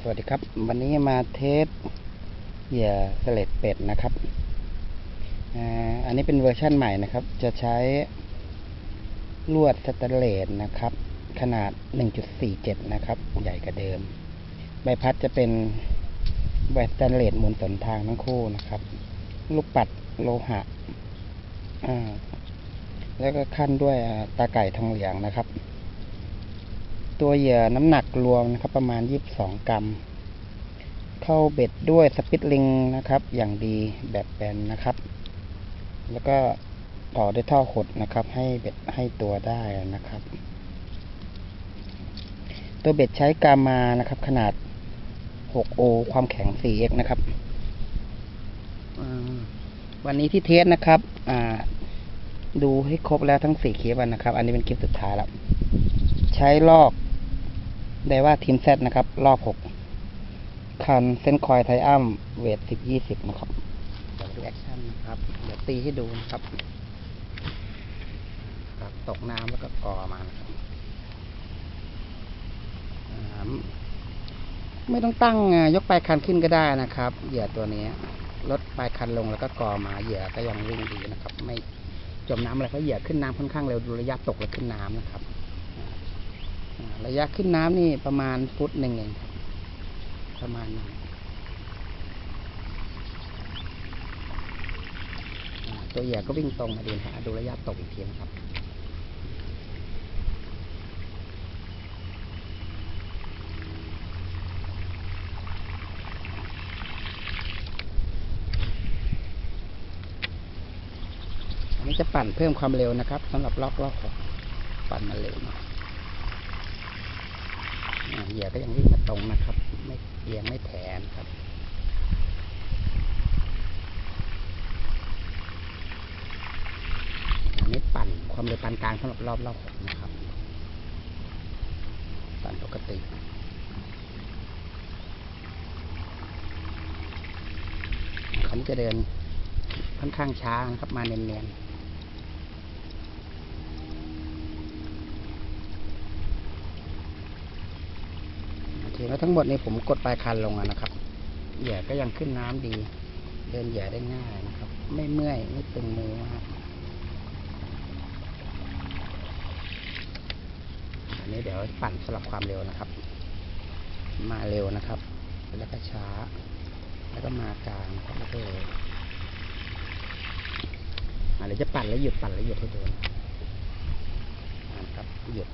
สวัสดีครับ วันนี้มาเทสเหยื่อสเลดเป็ดนะครับอันนี้เป็นเวอร์ชั่นใหม่นะครับ จะใช้ลวดสแตนเลสนะครับ ขนาด 1.47 นะครับ ใหญ่กว่าเดิม ใบพัดจะเป็นใบสแตนเลสหมุนสนทางทั้งคู่นะครับ ลูกปัดโลหะแล้วก็ขั้นด้วยตาไก่ทองเหลืองนะครับ ตัวเหยื่อน้ำหนักรวมนะครับ ประมาณ 22 กรัม เข้าเบ็ดด้วยสปิตลิงนะครับ อย่างดีแบบแบนนะครับ แล้วก็ต่อด้วยท่อขดนะครับ ให้เบ็ดให้ตัวได้นะครับ ตัวเบ็ดใช้กามานะครับ ขนาด 6O ความแข็ง 4x นะครับวันนี้ที่เทสนะครับ อ่า ดูให้ครบแล้วทั้งสี่คลิปนะครับ อันนี้เป็นคลิปสุดท้ายแล้ว ใช้ลอก ได้ว่าทีมเซตนะครับ รอบหกคันเส้นคอยไทอัมเวทสิบยี่สิบนะครับเดี๋ยวดูแอคชั่นนะครับ เดี๋ยวตีให้ดูนะครับครับตกน้ำแล้วก็กอมานะครับไม่ต้องตั้งยกปลายคันขึ้นก็ได้นะครับ เหยื่อตัวนี้ลดปลายคันลงแล้วก็กอมาเหยื่อก็ยังวิ่งดีนะครับ ไม่จมน้ำอะไรเพราะเหยื่อขึ้นน้ำค่อนข้างเร็วดูระยะตกและขึ้นน้ำนะครับ ระยะขึ้นน้ำนี่ประมาณฟุตหนึ่งเองครับประมาณนั้นตัวเหยื่อก็วิ่งตรงมาดูนะฮะดูระยะตกอีกทีนะครับ อันนี้จะปั่นเพิ่มความเร็วนะครับสำหรับล็อกล็อกของปั่นมาเร็วหน่อย เหยื่อก็ยังวิ่งมาตรงนะครับ ไม่เอียงไม่แถนครับอันนี้ปั่นความเร็วปานกลางสำหรับรอบรอบหกนะครับ ปั่นปกติเขาจะเดินค่อนข้างช้านะครับ มาเนียนๆ โอเค แล้วทั้งหมดนี้ผมกดปลายคันลงนะครับเหยื่อก็ยังขึ้นน้ำดี เดินเหยื่อได้ง่ายนะครับ ไม่เมื่อยไม่ตึงมือนะครับอันนี้เดี๋ยวปั่นสลับความเร็วนะครับ มาเร็วนะครับ แล้วก็ช้า แล้วก็มากลางครับแล้วก็เร็วอะเดี๋ยวจะปั่นแล้วหยุดปั่นแล้วหยุดให้ดูนะครับหยุด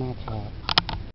น่他